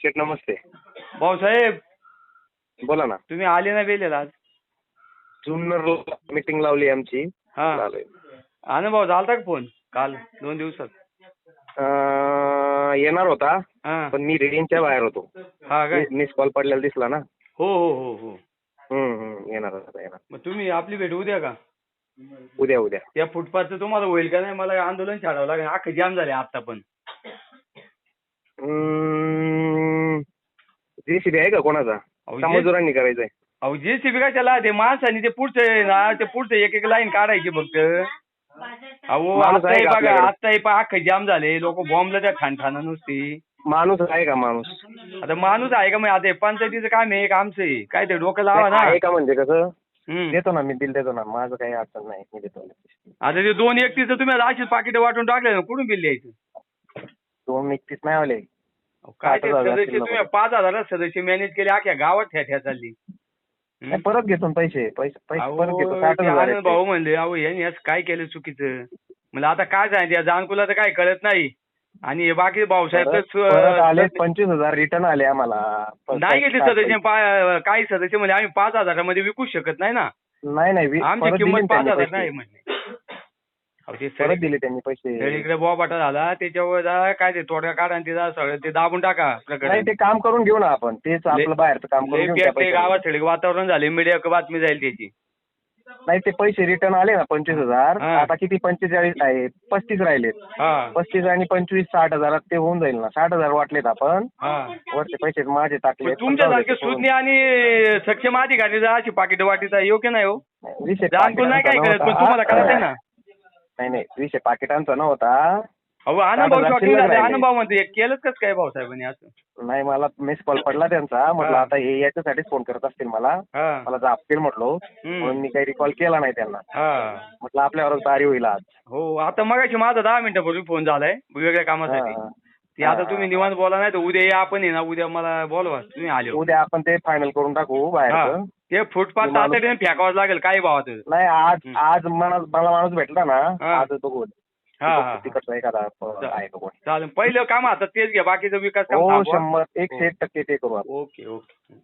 शेठ नमस्ते. भाऊसाहेब! बोला ना. तुम्ही आले ना बेलेला आज? जुन्नर मीटिंग लावली आमची. हा. आलोय. अनुभव झालता का फोन? काल दोन दिवसात. अं, येणार होता हा. पण मी रेंजच्या बाहेर होतो. हा काय मिस कॉल पडलेला दिसला ना. हो हो हो हो. हम्म, हम्म, येणार होता येणार. मग तुम्ही आपली भेट उद्या का? उद्या उद्या. त्या फुटपाथचं तुम्हाला होईल का नाही? मला आंदोलन छाडावं लागेल. अख्खं जाम झाले आता पण. जेसीबी आहे का कोणाचा? का मजुरांनी करायचंय. अहो जे सी बी त्याला ते माणसाने ते पुढचं ना ते पुढचं एक एक लाईन काढायची फक्त. अहो माणूस आता आहे हे का बघा आपल्याकडे? आता हे पहा अख्खं जाम झाले. लोक बॉम्बला त्या ठाणठाणा नुसती. माणूस आहे का माणूस? आता माणूस आहे का मग आता हे पंचायतीचं काम आहे एक आमचं आहे. काय ते डोकं लावा ना. आहे का म्हणजे कसं? हम्म. देतो ना मी बिल देतो ना. माझं काही अडचण नाही मी देतो. आता ते दोन एकतीस तुम्ही अशीच पाकिट वाटून टाकले ना कुठून बिल द्यायचं? दोन एकतीस नाही आले. काय ते सदस्य तुम्ही. पाच हजार सदस्य मॅनेज केले अख्ख्या गावात ठ्या ठ्या चालली. नाही, परत घेतो ना पैसे पैसे परत घेतो साठ ते हजार आनंद आहेत भाऊ म्हणले अहो यांनी असं काय केलं चुकीचं मला आता काय सांगितलं या जानकुला तर काय कळत नाही आणि हे बाकी. भाऊसाहेब परत तर परत आले पंचवीस हजार रिटर्न आले आम्हाला नाही घेतले साठ सदस्य पा- काही सदस्य म्हणजे आम्ही पाच हजारामध्ये विकू शकत नाही ना. नाही नाही वी- आमची परत दिले किंमत ना पाच त्यांनी हजार नाही पैसे. म्हणले ते परत दिले त्यांनी पैसे. इकडे बोबाटा झाला त्याच्यावर जरा काय ते तोडगा काढा आणि ते जरा सगळं ते दाबून टाका नाही ते काम करून घेऊ ना आपण. तेच आपलं बाहेरचं काम करून घेऊ त्या. गावात सगळे वातावरण झाले मीडिया बातमी जाईल त्याची. नाही ते पैसे रिटर्न आले ना पंचवीस हजार. हा. आता किती पंचेचाळीस आहे? पस्तीस राहिलेत. हा. पस्तीस आणि पंचवीस साठ हजारात ते होऊन जाईल ना. साठ हजार वाटलेत आपण. हा. वरचे पैसे माझे टाकले तुमच्यासारखे सुज्ञ आणि सक्षम अधिकारी जर अशी पाकिट वाटीचा योग्य नाही हो. विषय नाही काय करत पण तुम्हाला आहे ना. नाही नाही. विषय पाकिटांचा नव्हता. अहो साठ हजार शॉकिंग शिल्लक झाले म्हणते केलंच कसं काय भाऊसाहेबांनी असं? नाही मला मिस कॉल पडला त्यांचा. म्हटलं हा. आता हे याच्यासाठीच फोन करत असतील मला. हा. मला जापतील म्हटलो. हम्म. म्हणून मी काही रिकॉल केला नाही त्यांना. हा. म्हटलं आपल्यावरच तारी होईल आज. हो आता मगाशी माझा दहा मिनिटापूर्वी फोन झालाय वेगळ्या कामासाठी. हा. ते आता. तुम्ही निवांत बोला नाही तर उद्या या आपण आहे ना उद्या मला बोलवा तुम्ही आले. उद्या आपण ते फायनल करून टाकू हा बाहेर ते फुटपाथ ते तातडीने फेकावंच लागेल काही भावात नाही आज. आज मला मला माणूस भेटला ना. आज बघू हा हा. तिकडचा एखादा अं, आहे का कोणी. चालेल. पहिलं काम आता तेच घ्या बाकीचं विकास काम हो. शंभर एकशे एक टक्के ते करू आपण. Okay okay.